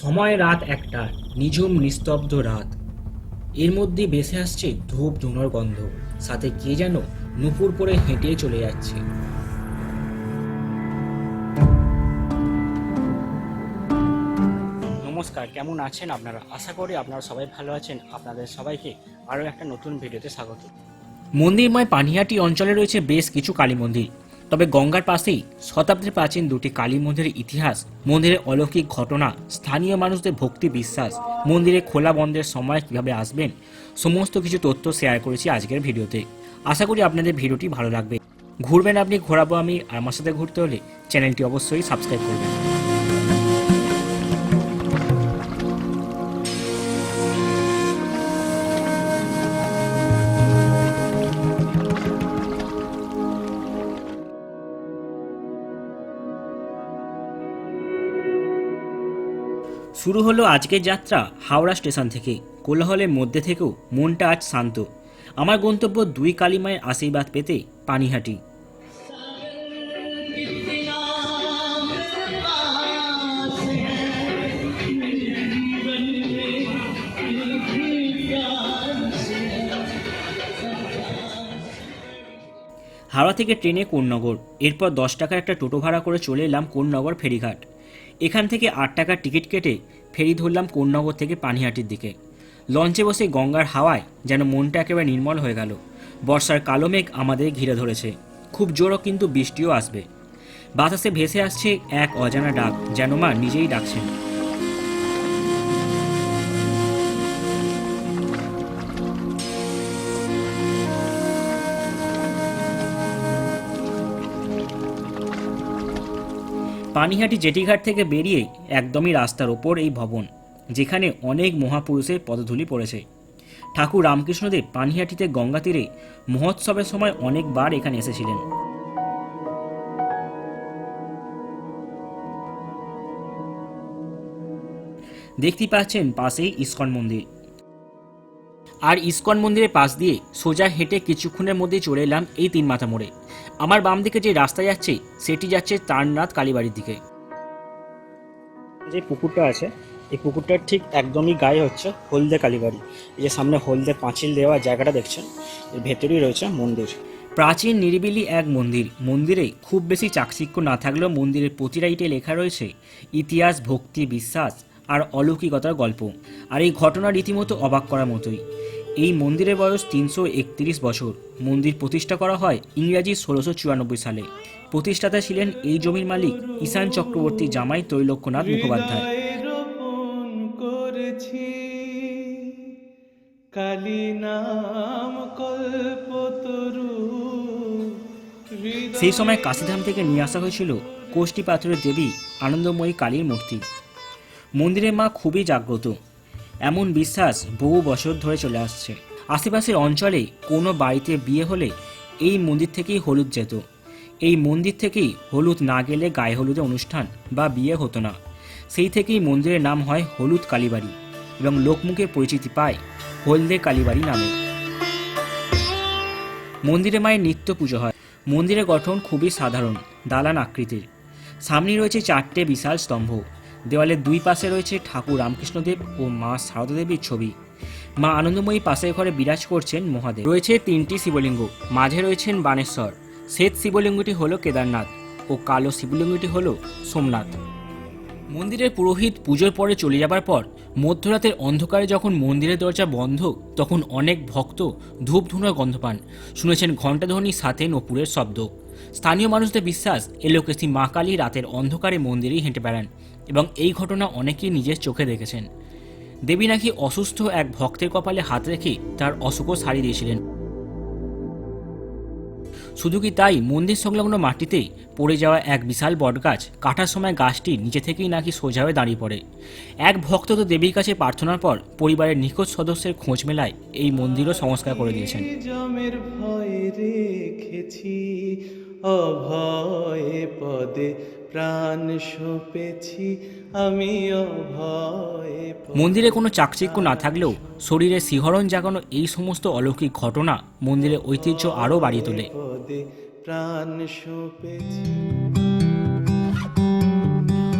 সময় রাত একটা, নিঝুম, নিস্তব্ধ রাত। এর মধ্যে ভেসে আসছে ধূপ ধুনোর গন্ধ, সাথে কে যেন নুপুর পরে হেঁটে চলে যাচ্ছে। নমস্কার, কেমন আছেন আপনারা? আশা করি আপনারা সবাই ভালো আছেন। আপনাদের সবাইকে আরও একটা নতুন ভিডিওতে স্বাগত। মন্দিরময় পানিহাটি অঞ্চলে রয়েছে বেশ কিছু কালী মন্দির। তবে গঙ্গার পাশেই শতাব্দীর প্রাচীন দুটি কালী মন্দিরের ইতিহাস, মন্দিরের অলৌকিক ঘটনা, স্থানীয় মানুষদের ভক্তি বিশ্বাস, মন্দিরে খোলা বন্ধের সময় কীভাবে আসবেন, সমস্ত কিছু তথ্য শেয়ার করেছি আজকের ভিডিওতে। আশা করি আপনাদের ভিডিওটি ভালো লাগবে। ঘুরবেন আপনি, ঘোরাবো আমি আমার সাথে ঘুরতে হলে চ্যানেলটি অবশ্যই সাবস্ক্রাইব করবেন। শুরু হলো আজকের যাত্রা হাওড়া স্টেশন থেকে। কোলাহলের মধ্যে থেকেও মনটা আজ শান্ত। আমার গন্তব্য দুই কালীমায়ের আশীর্বাদ পেতে পানিহাটি। হাওড়া থেকে ট্রেনে কোন্নগর। এরপর দশ টাকার একটা টোটো ভাড়া করে চলে এলাম কোন্নগর ফেরিঘাট। এখান থেকে আট টাকার টিকিট কেটে ফেরি ধরলাম কোন্নগর থেকে পানিহাটির দিকে। লঞ্চে বসে গঙ্গার হাওয়ায় যেন মনটা একেবারে নির্মল হয়ে গেল। বর্ষার কালো মেঘ আমাদের ঘিরে ধরেছে। খুব জোরও কিন্তু বৃষ্টিও আসবে। বাতাসে ভেসে আসছে এক অজানা ডাক যেন মা নিজেই ডাকছেন। পানিহাটি জেটিঘাট থেকে বেরিয়ে একদমই রাস্তার ওপর এই ভবন, যেখানে অনেক মহাপুরুষের পদধূলি পড়েছে। ঠাকুর রামকৃষ্ণদেব পানিহাটিতে গঙ্গা তীরে মহোৎসবের সময় অনেকবার এখানে এসেছিলেন। দেখতে পাচ্ছেন পাশেই ইস্কন মন্দির। আর ইস্কন মন্দিরের পাশ দিয়ে সোজা হেঁটে কিছুক্ষণের মধ্যে চলে এলাম এই তিন মাথা মোড়ে। আমার বাম দিকে যে রাস্তা যাচ্ছে সেটি যাচ্ছে তারনাথ কালীবাড়ির দিকে। যে পুকুরটা আছে এই পুকুরটার ঠিক একদমই গায়ে হচ্ছে হলদে কালীবাড়ি। এই যে সামনে হলদে পাঁচিল দেওয়া জায়গাটা দেখছেন এর ভেতরেই রয়েছে মন্দির। প্রাচীন নিরিবিলি এক মন্দির। মন্দিরে খুব বেশি চাকচিক্য না থাকলেও মন্দিরের প্রতিটাইটে লেখা রয়েছে ইতিহাস ভক্তি বিশ্বাস আর অলৌকিকতার গল্প। আর এই ঘটনা রীতিমতো অবাক করার মতোই। এই মন্দিরের বয়স তিনশো একত্রিশ বছর। মন্দির প্রতিষ্ঠা করা হয় ইংরাজি ষোলোশো চুরানব্বই সালে। প্রতিষ্ঠাতা ছিলেন এই জমির মালিক ঈশান চক্রবর্তী জামাই ত্রৈলোক্যনাথ মুখোপাধ্যায়। সেই সময় কাশিধাম থেকে নিয়ে আসা হয়েছিল কোষ্ঠী পাথরের দেবী আনন্দময়ী কালীর মূর্তি। মন্দিরের মা খুবই জাগ্রত। এমন বিশ্বাস বহু বছর ধরে চলে আসছে। আশেপাশের অঞ্চলে কোনো বাড়িতে বিয়ে হলে এই মন্দির থেকেই হলুদ যেত। এই মন্দির থেকেই হলুদ না গেলে গায়ে হলুদে অনুষ্ঠান বা বিয়ে হতো না। সেই থেকেই মন্দিরের নাম হয় হলুদ কালীবাড়ি এবং লোকমুখে পরিচিতি পায় হলদে কালীবাড়ি নামে। মন্দিরে মায়ের নিত্য পুজো হয়। মন্দিরের গঠন খুবই সাধারণ, দালান আকৃতির। সামনে রয়েছে চারটে বিশাল স্তম্ভ। দেওয়ালের দুই পাশে রয়েছে ঠাকুর রামকৃষ্ণদেব ও মা সারদা দেবীর ছবি। মা আনন্দময়ী পাশের ঘরে বিরাজ করছেন মহাদেব। রয়েছে তিনটি শিবলিঙ্গ, মাঝে রয়েছেন বানেশ্বর। শ্বেত শিবলিঙ্গটি হলো কেদারনাথ ও কালো শিবলিঙ্গটি হলো সোমনাথ। মন্দিরের পুরোহিত পুজোর পরে চলে যাবার পর, মধ্যরাতের অন্ধকারে যখন মন্দিরের দরজা বন্ধ, তখন অনেক ভক্ত ধূপ ধুনোর গন্ধ পান। শুনেছেন ঘণ্টাধ্বনির সাথে নপুরের শব্দ। স্থানীয় মানুষদের বিশ্বাস এলোকেশি মা কালী রাতের অন্ধকারে মন্দিরেই হেঁটে বেড়ান। এবং এই ঘটনা অনেকেই নিজের চোখে দেখেছেন। দেবী নাকি অসুস্থ এক ভক্তের কপালে হাত রেখে তার অসুখও সারিয়ে দিয়েছিলেন। শুধু কি তাই, মন্দির সংলগ্ন মাটিতে পড়ে যাওয়া এক বিশাল বটগাছ কাটার সময় গাছটি নিচে থেকেই নাকি সোজা হয়ে দাঁড়িয়ে পড়ে। এক ভক্ত তো দেবীর কাছে প্রার্থনার পর পরিবারের নিখোঁজ সদস্যের খোঁজ মেলায় এই মন্দিরও সংস্কার করে দিয়েছেন। অভয়ে পদে প্রাণ সপেছি আমি মন্দিরে কোনো চাকচিক্য না থাকলেও শরীরে শিহরণ জাগানো এই সমস্ত অলৌকিক ঘটনা মন্দিরের ঐতিহ্য আরও বাড়িয়ে তোলে। প্রাণ সপেছি।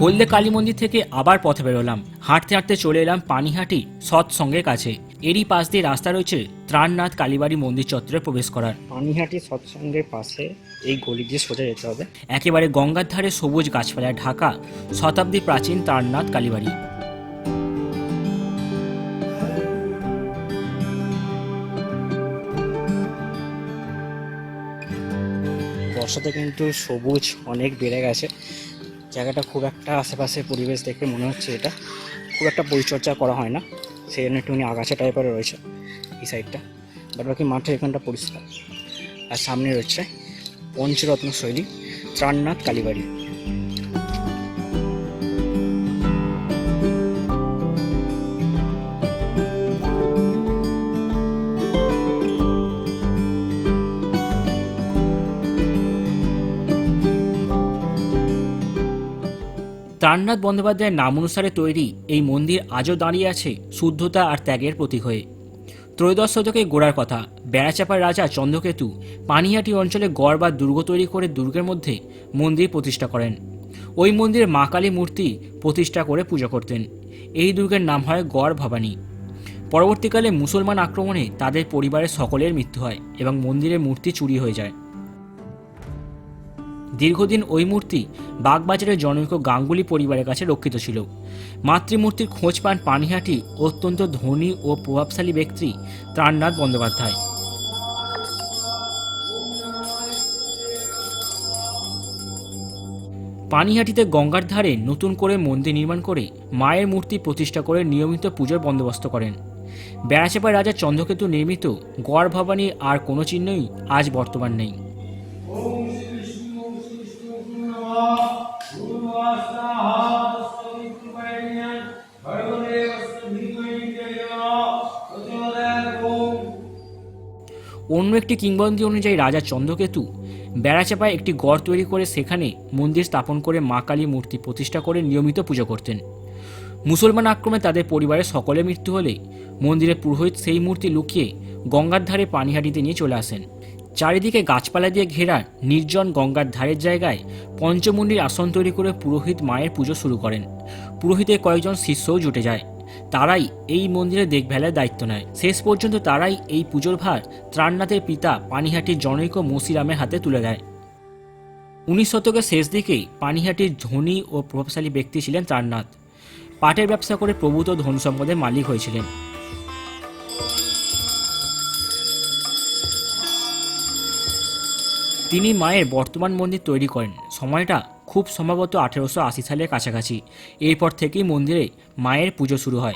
হলদে কালী মন্দির থেকে আবার পথে বেরোলাম। হাঁটতে হাঁটতে চলে এলাম পানিহাটি সৎসঙ্গের কাছে। এরই পাশ দিয়ে রাস্তা রয়েছে ত্রাণনাথ কালীবাড়ি মন্দির চত্বরে প্রবেশ করার। পানিহাটি সৎসঙ্গের পাশে এই গলি দিয়ে সোজা যেতে হবে। একেবারে গঙ্গার ধারে সবুজ গাছপালায় ঢাকা শতাব্দী প্রাচীন ত্রাণনাথ কালীবাড়ি। বর্ষাতে কিন্তু সবুজ অনেক বেড়ে গেছে। জায়গাটা খুব একটা আশেপাশে পরিবেশ দেখে মনে হচ্ছে এটা। খুব একটা পরিচর্যা করা হয় না। সেই জন্য একটুখানি আগাছা টাইপের রয়েছে এই সাইডটা বাট বাকি মাঠের এখানটা পরিষ্কার। আর সামনে রয়েছে পঞ্চরত্ন শৈলী ত্রাণনাথ কালীবাড়ি। ত্রাণনাথ বন্দ্যোপাধ্যায়ের নাম অনুসারে তৈরি এই মন্দির আজও দাঁড়িয়ে আছে শুদ্ধতা আর ত্যাগের প্রতীক হয়ে। ত্রয়োদশ শতকে গোড়ার কথা, বেড়াচাপার রাজা চন্দ্রকেতু পানিহাটি অঞ্চলে গড় বা দুর্গ তৈরি করে দুর্গের মধ্যে মন্দির প্রতিষ্ঠা করেন। ওই মন্দিরে মা কালী মূর্তি প্রতিষ্ঠা করে পুজো করতেন। এই দুর্গের নাম হয় গড় ভবানী। পরবর্তীকালে মুসলমান আক্রমণে তাদের পরিবারের সকলের মৃত্যু হয় এবং মন্দিরের মূর্তি চুরি হয়ে যায়। দীর্ঘদিন ওই মূর্তি বাগবাজারের জনৈক গাঙ্গুলি পরিবারের কাছে রক্ষিত ছিল। মাতৃমূর্তির খোঁজ পান পানিহাটি অত্যন্ত ধনী ও প্রভাবশালী ব্যক্তি ত্রাণনাথ বন্দ্যোপাধ্যায়। পানিহাটিতে গঙ্গার ধারে নতুন করে মন্দির নির্মাণ করে মায়ের মূর্তি প্রতিষ্ঠা করে নিয়মিত পুজোর বন্দোবস্ত করেন। বেড়াচাপার রাজা চন্দ্রকেতু নির্মিত গড় ভবানী আর কোনো চিহ্নই আজ বর্তমান নেই। অন্য একটি কিংবদন্তি অনুযায়ী রাজা চন্দ্রকেতু বেড়াচাপায় একটি গড় তৈরি করে সেখানে মন্দির স্থাপন করে মা কালী মূর্তি প্রতিষ্ঠা করে নিয়মিত পুজো করতেন। মুসলমান আক্রমে তাদের পরিবারের সকলে মৃত্যু হলে মন্দিরের পুরোহিত সেই মূর্তি লুকিয়ে গঙ্গার ধারে পানিহাটিতে নিয়ে চলে আসেন। চারিদিকে গাছপালা দিয়ে ঘেরা নির্জন গঙ্গার ধারের জায়গায় পঞ্চমুণ্ডির আসন তৈরি করে পুরোহিত মায়ের পুজো শুরু করেন। পুরোহিতের কয়েকজন শিষ্যও জুটে যায়। তারাই এই মন্দিরের দেখভালের দায়িত্ব নেয়। শেষ পর্যন্ত তারাই এই পুজোর ভার ত্রাণনাথের পিতা পানিহাটির জনৈক মসিরামের হাতে তুলে দেয়। উনিশ শতকের শেষ দিকেই পানিহাটির ধনী ও প্রভাবশালী ব্যক্তি ছিলেন ত্রাণনাথ। পাটের ব্যবসা করে প্রভূত ধন সম্পদের মালিক হয়েছিলেন। তিনি মায়ের বর্তমান মন্দির তৈরি করেন। সময়টা খুব সম্ভবত আঠেরোশো আশি সালের কাছাকাছি। এরপর থেকেই মন্দিরে মায়ের পুজো শুরু হয়।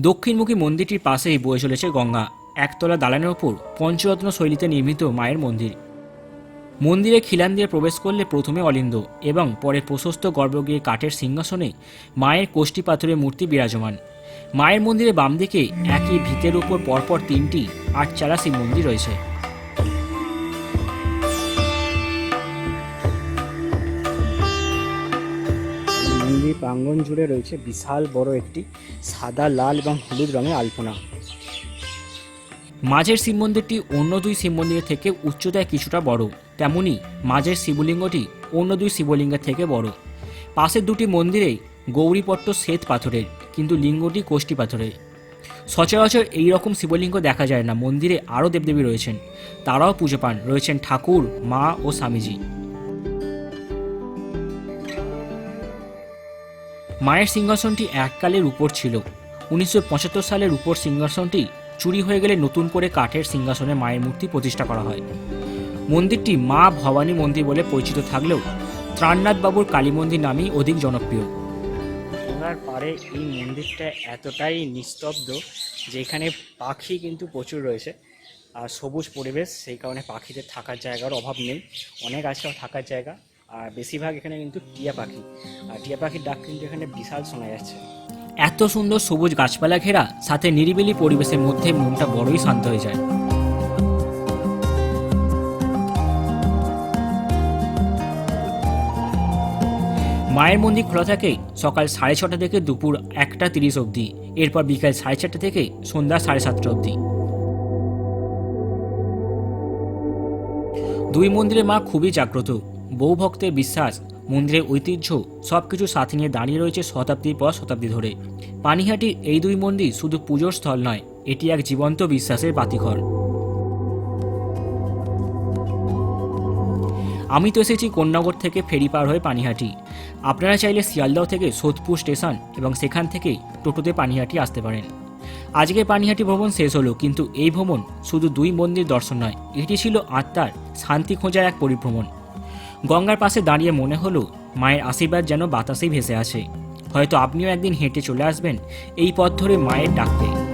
দক্ষিণমুখী মন্দিরটির পাশেই বয়ে চলেছে গঙ্গা। একতলা দালানের ওপর পঞ্চরত্ন শৈলীতে নির্মিত মায়ের মন্দির। মন্দিরে খিলান দিয়ে প্রবেশ করলে প্রথমে অলিন্দ এবং পরে প্রশস্ত গর্ভগৃহে কাঠের সিংহাসনে মায়ের কোষ্ঠী পাথরের মূর্তি বিরাজমান। মায়ের মন্দিরে বাম দিকে একই ভিতের উপর পরপর তিনটি আটচালা শিব মন্দির রয়েছে। মন্দির প্রাঙ্গণ জুড়ে রয়েছে বিশাল বড় একটি সাদা লাল এবং হলুদ রঙের আলপনা। মাঝের শিব মন্দিরটি অন্য দুই শিব মন্দিরের থেকে উচ্চতায় কিছুটা বড়। তেমনি মাঝের শিবলিঙ্গটি অন্য দুই শিবলিঙ্গের থেকে বড়। পাশের দুটি মন্দিরে গৌরীপট্ট শ্বেত পাথরের কিন্তু লিঙ্গটি কোষ্ঠী পাথরের সচরাচর এই রকম শিবলিঙ্গ দেখা যায় না, মন্দিরে আরও দেবদেবী রয়েছেন। তারাও পুজো পান, রয়েছেন ঠাকুর, মা ও স্বামীজি। মায়ের সিংহাসনটি এককালের উপর ছিল। উনিশশো পঁচাত্তর সালের উপর সিংহাসনটি চুরি হয়ে গেলে নতুন করে কাঠের সিংহাসনে মায়ের মূর্তি প্রতিষ্ঠা করা হয়। মন্দিরটি মা ভবানী মন্দির বলে পরিচিত থাকলেও ত্রাণনাথ বাবুর কালী মন্দির নামেই অধিক জনপ্রিয়। গঙ্গার পাড়ে এই মন্দিরটা এতটাই নিস্তব্ধ যে এখানে পাখি কিন্তু প্রচুর রয়েছে। আর সবুজ পরিবেশ, সেই কারণে পাখিদের থাকার জায়গার অভাব নেই। অনেক আছে থাকার জায়গা। আর বেশিরভাগ এখানে কিন্তু টিয়া পাখি। আর টিয়া পাখির ডাক কিন্তু এখানে বিশাল শোনা যাচ্ছে। এত সুন্দর সবুজ গাছপালা ঘেরা, সাথে নিরিবিলি পরিবেশের মধ্যে মনটা বড়ই শান্ত হয়ে যায়। মায়ের মন্দির খোলা থাকে সকাল সাড়ে ছটা থেকে দুপুর একটা তিরিশ অবধি, এরপর বিকাল সাড়ে চারটে থেকে সন্ধ্যা সাড়ে সাতটা অবধি। দুই মন্দিরে মা খুবই জাগ্রত। বহু ভক্তের বিশ্বাস, মন্দিরের ঐতিহ্য সব কিছু সাথে নিয়ে দাঁড়িয়ে রয়েছে শতাব্দীর পর শতাব্দী ধরে। পানিহাটির এই দুই মন্দির শুধু পুজোর স্থল নয়, এটি এক জীবন্ত বিশ্বাসের বাতিঘর। আমি তো এসেছি কোন্নগর থেকে ফেরি পার হয়ে পানিহাটি। আপনারা চাইলে শিয়ালদাহ থেকে সোদপুর স্টেশন এবং সেখান থেকে টোটোতে পানিহাটি আসতে পারেন। আজকে পানিহাটি ভ্রমণ শেষ হলো, কিন্তু এই ভ্রমণ শুধু দুই মন্দির দর্শন নয়, এটি ছিল আত্মার শান্তি খোঁজার এক পরিভ্রমণ। গঙ্গার পাশে দাঁড়িয়ে মনে হলো, মায়ের আশীর্বাদ যেন বাতাসেই ভেসে আছে হয়তো আপনিও একদিন হেঁটে চলে আসবেন এই পথ ধরে মায়ের ডাকতে।